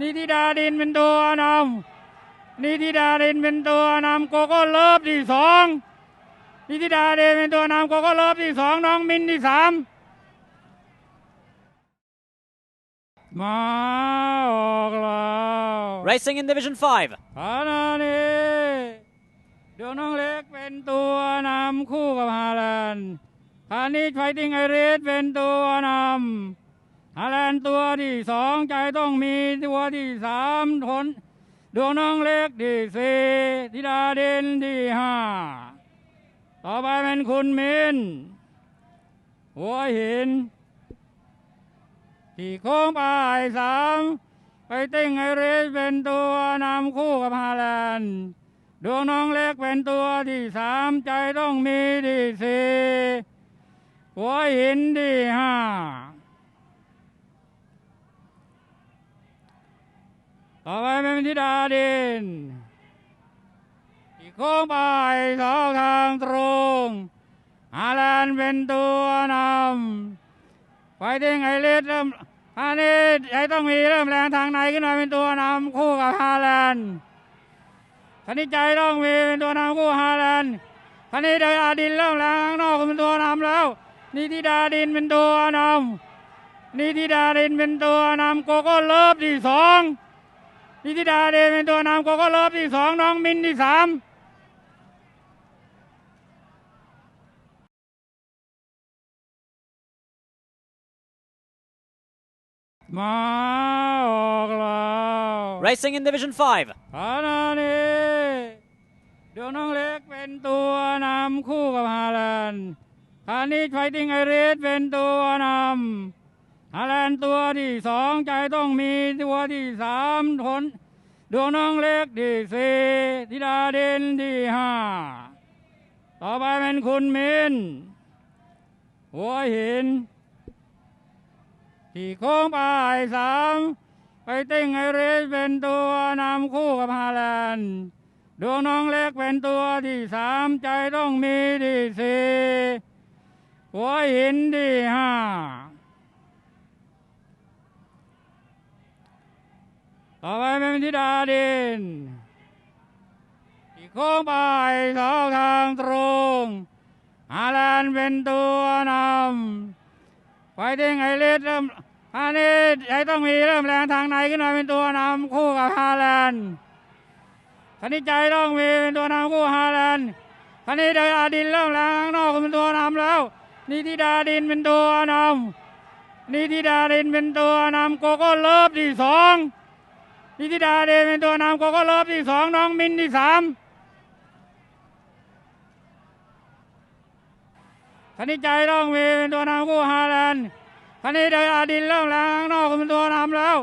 นิธิดาดินเป็นตัวนำนิธิดาดินเป็นตัวนำโกโก้เลิฟที่สองนิธิดาดินเป็นตัวนำโกโก้เลิฟที่สองน้องมินที่สามมาออกแล้ว Racing in Division 5. ขณะนี้ดวงน้องเล็กเป็นตัวนำคู่กับฮาแลนด์คานี้ไฟติ้งไอริสเป็นตัวนำ ฮาแลนตัวที่สองใจต้องมีตัวที่สามทนดวงน้องเล็กที่สี่ธิดาเดนที่ห้าต่อไปเป็นคุณมินหัวหิน ที่โค้งปลายสามไปติ้งไอริสเป็นตัวนำคู่กับฮาแลนด์ดวงน้องเล็กเป็นตัวที่สามใจต้องมีที่สี่หัวหินที่ห้า ต่อไปเป็นธิดาดินที่โค้งไปสองทางตรงฮาแลนเป็นตัวนำไฟติ้งไอริสเริ่มอันนี้ไอต้องมีเริ่มแรงทางในขึ้นมาเป็นตัวนำคู่กับฮาแลนคันนี้ใจต้องมีเป็นตัวนำคู่ฮาแลนคันนี้เดยอาดินเริ่มแรงข้างนอกเป็นตัวนำแล้วนิติดาดินเป็นตัวนำนิติดาดินเป็นตัวนำโกโก้เลิฟที่สอง นิติดาดินเป็นตัวนำโกโก้เลิฟที่สองน้องมินที่สามมาออกแล้ว Racing in Division 5. ขณะนี้ดวงน้องเล็กเป็นตัวนำคู่กับฮาแลนด์คานี้ไฟติ้งไอริสเป็นตัวนำฮาแล นตัวที่สองใจต้องมีตัวที่สามทนดวงน้องเล็กที่สี่ธิดาเด่นที่ห้าต่อไปเป็นคุณมินหัวหิน ที่โค้งปลายสามไปติ้งไอริสเป็นตัวนำคู่กับฮาแลนด์ดวงน้องเล็กเป็นตัวที่สามใจต้องมีที่สี่หัวหินที่ห้า ต่อไปเป็นธิดาดินที่โค้งไปสองทางตรงฮาแลนเป็นตัวนำไฟติ้งไอริสเริ่มอันนี้ไอต้องมีเริ่มแรงทางในขึ้นมาเป็นตัวนำคู่กับฮาแลนด์คันนี้ใจต้องมีเป็นตัวนำคู่ฮาแลนด์คันนี้เดยอาดินเริ่มแรงข้างนอกเป็นตัวนำแล้วนิติดาดินเป็นตัวนำนิติดาดินเป็นตัวนำโกโก้เลิฟที่สอง พิธิดาเดเป็นตัวนำกโก็เลิฟที่สองน้องมินที่สามคณิจัยร่องมีเป็นตัวนำกู้ฮาแลนด์ธนิดาดินริ่มแรงข้างนอกเป็นตัวนำแล้ว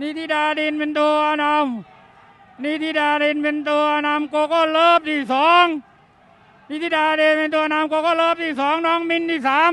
นิธิดาดินเป็นตัวนำนิธิดาดินเป็นตัวนำโกโก้เลิฟที่สองนิธิดาเดเป็นตัวนำโกโก้เลิฟที่สองน้องมินที่สาม